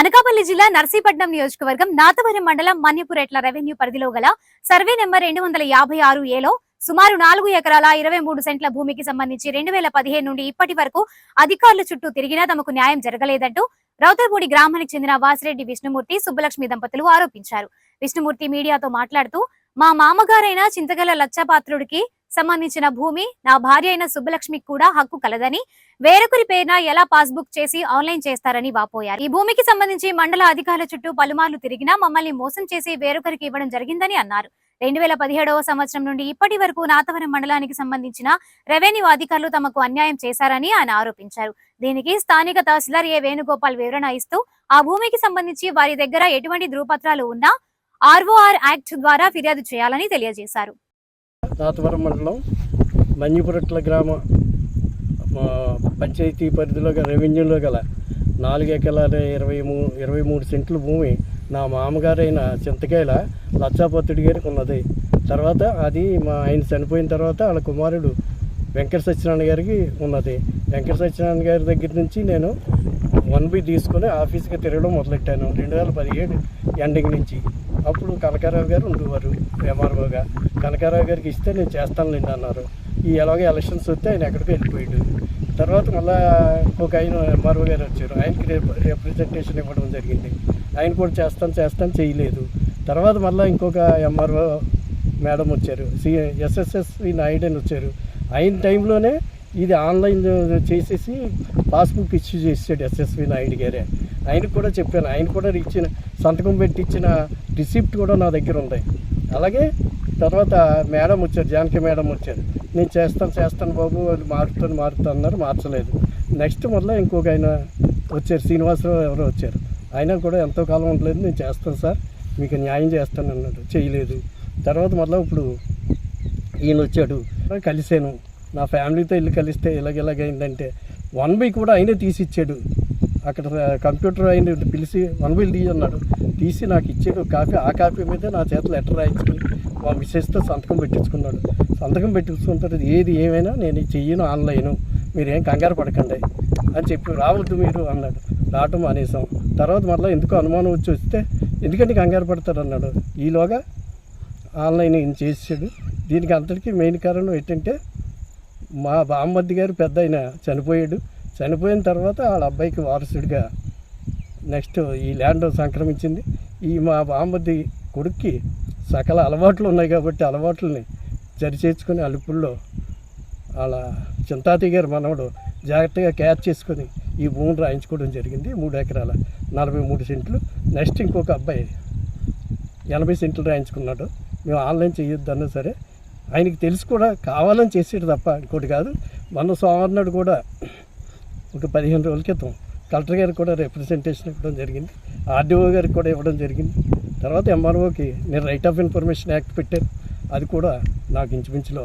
అనకాపల్లి జిల్లా నర్సీపట్నం నియోజకవర్గం నాతవరం మండలం మన్యపురేట్ల రెవెన్యూ పరిధిలో గల సర్వే నెంబర్ రెండు వందల యాభై ఆరు ఏలో సుమారు నాలుగు ఎకరాల ఇరవై మూడు సెంట్ల భూమికి సంబంధించి రెండు వేల పదిహేను నుండి ఇప్పటి వరకు అధికారుల చుట్టూ తిరిగినా తమకు న్యాయం జరగలేదంటూ రౌతర్పూడి గ్రామానికి చెందిన వాసిరెడ్డి విష్ణుమూర్తి సుబ్బలక్ష్మి దంపతులు ఆరోపించారు. విష్ణుమూర్తి మీడియాతో మాట్లాడుతూ మా మామగారైన చింతగల లచ్చపాత్రుడికి సంబంధించిన భూమి నా భార్య అయిన సుబ్బలక్ష్మికి కూడా హక్కు కలదని వేరొకరి పేరున ఎలా పాస్బుక్ చేసి ఆన్లైన్ చేస్తారని వాపోయారు. ఈ భూమికి సంబంధించి మండల అధికారుల చుట్టూ పలుమార్లు తిరిగినా మమ్మల్ని మోసం చేసి వేరొకరికి ఇవ్వడం జరిగిందని అన్నారు. రెండు వేల పదిహేడవ సంవత్సరం నుండి ఇప్పటి వరకు నాతవరం మండలానికి సంబంధించిన రెవెన్యూ అధికారులు తమకు అన్యాయం చేశారని ఆయన ఆరోపించారు. దీనికి స్థానిక తహసీల్దార్ ఏ వేణుగోపాల్ వివరణ ఇస్తూ ఆ భూమికి సంబంధించి వారి దగ్గర ఎటువంటి ధృవపత్రాలు ఉన్నా ఆర్ఓఆర్ యాక్ట్ ద్వారా ఫిర్యాదు చేయాలని తెలియజేశారు. తాతవరం మండలం మంజిపురట్ల గ్రామ పంచాయతీ పరిధిలో గల రెవెన్యూలో గల నాలుగు ఎకరాల ఇరవై మూడు ఇరవై మూడు సెంట్ల భూమి నా మామగారైన చింతకాయల లచ్చాపత్తుడి గారికి ఉన్నది. తర్వాత అది మా ఆయన చనిపోయిన తర్వాత వాళ్ళ కుమారుడు వెంకట సత్యనారాయణ గారికి ఉన్నది. వెంకట సత్యనారాయణ గారి దగ్గర నుంచి నేను వన్ బి తీసుకొని ఆఫీస్కి తిరగడం మొదలెట్టాను. రెండు వేల పదిహేడు ఎండింగ్ నుంచి. అప్పుడు కనకారావు గారు ఉండేవారు ఎంఆర్ఓగా. కనకారావు గారికి ఇస్తే నేను చేస్తానులేండి అన్నారు. ఈ ఎలాగో ఎలక్షన్స్ వస్తే ఆయన ఎక్కడికి వెళ్ళిపోయాడు. తర్వాత మళ్ళా ఇంకొక ఆయన ఎంఆర్ఓ గారు వచ్చారు. ఆయనకి రిప్రజెంటేషన్ ఇవ్వడం జరిగింది. ఆయన కూడా చేస్తాను చేస్తాను చేయలేదు. తర్వాత మళ్ళీ ఇంకొక ఎంఆర్ఓ మేడం వచ్చారు. సి ఎస్ఎస్ఎస్వి నాయుడు అని వచ్చారు. ఆయన టైంలోనే ఇది ఆన్లైన్ చేసేసి పాస్బుక్ ఇష్యూ చేసాడు ఎస్ఎస్వి నాయుడు గారే. ఆయనకు కూడా చెప్పాను ఆయన కూడా ఇచ్చిన సంతకం పెట్టి ఇచ్చిన రిసిప్ట్ కూడా నా దగ్గర ఉంది. అలాగే తర్వాత మేడం వచ్చారు జానకి మేడం వచ్చారు. నేను చేస్తాను చేస్తాను బాబు అది మారుతాను మారుతాను అన్నారు మార్చలేదు. నెక్స్ట్ మళ్ళీ ఇంకొక ఆయన వచ్చారు శ్రీనివాసరావు ఎవరో వచ్చారు. ఆయన కూడా ఎంతో కాలం ఉండలేదు నేను చేస్తాను సార్ మీకు న్యాయం చేస్తాను అన్నాడు చేయలేదు. తర్వాత మళ్ళీ ఇప్పుడు ఈయన వచ్చాడు కలిసాను నా ఫ్యామిలీతో ఇల్లు కలిస్తే ఇలాగెలాగైందంటే వన్ బై కూడా ఆయనే తీసి ఇచ్చాడు అక్కడ కంప్యూటర్ ఆయన పిలిచి వన్ బైలు తీసి అన్నాడు. తీసి నాకు ఇచ్చాడు కాపీ ఆ కాపీ మీద నా చేత లెటర్ రాయించుకుని మా మిస్సెస్తో సంతకం పెట్టించుకున్నాడు. సంతకం పెట్టించుకుంటారు ఏది ఏమైనా నేను చెయ్యను ఆన్లైన్ మీరేం కంగారు పడకండి అని చెప్పి రావద్దు మీరు అన్నాడు. రావటం మానేసాం తర్వాత మళ్ళీ ఎందుకు అనుమానం వచ్చి వస్తే ఎందుకంటే కంగారు పడతారు అన్నాడు. ఈలోగా ఆన్లైన్ ఈయన చేసాడు దీనికి అంతటికీ మెయిన్ కారణం ఏంటంటే మా బామ్మద్ది గారు పెద్ద ఆయన చనిపోయాడు. చనిపోయిన తర్వాత వాళ్ళ అబ్బాయికి వారసుడిగా నెక్స్ట్ ఈ ల్యాండ్ సంక్రమించింది. ఈ మా బామ్మద్ది కొడుక్కి సకల అలవాట్లు ఉన్నాయి కాబట్టి అలవాట్లని సరిచేర్చుకొని అలుపుల్లో వాళ్ళ చింతాతి గారు మనవడు జాగ్రత్తగా క్యాచ్ చేసుకొని ఈ భూమిని రాయించుకోవడం జరిగింది. మూడు ఎకరాల నలభై మూడు సెంట్లు. నెక్స్ట్ ఇంకొక అబ్బాయి ఎనభై సెంట్లు రాయించుకున్నాడు. మేము ఆన్లైన్ చేయొద్దన్నా సరే ఆయనకి తెలిసి కూడా కావాలని చేసేది తప్ప ఇంకోటి కాదు. మన సోమవారం నాడు కూడా ఒక పదిహేను రోజుల క్రితం కలెక్టర్ గారికి కూడా రిప్రజెంటేషన్ ఇవ్వడం జరిగింది. ఆర్డీఓ గారికి కూడా ఇవ్వడం జరిగింది. తర్వాత ఎంఆర్ఓకి నేను రైట్ ఆఫ్ ఇన్ఫర్మేషన్ యాక్ట్ పెట్టాను. అది కూడా నాకు ఇంచుమించులో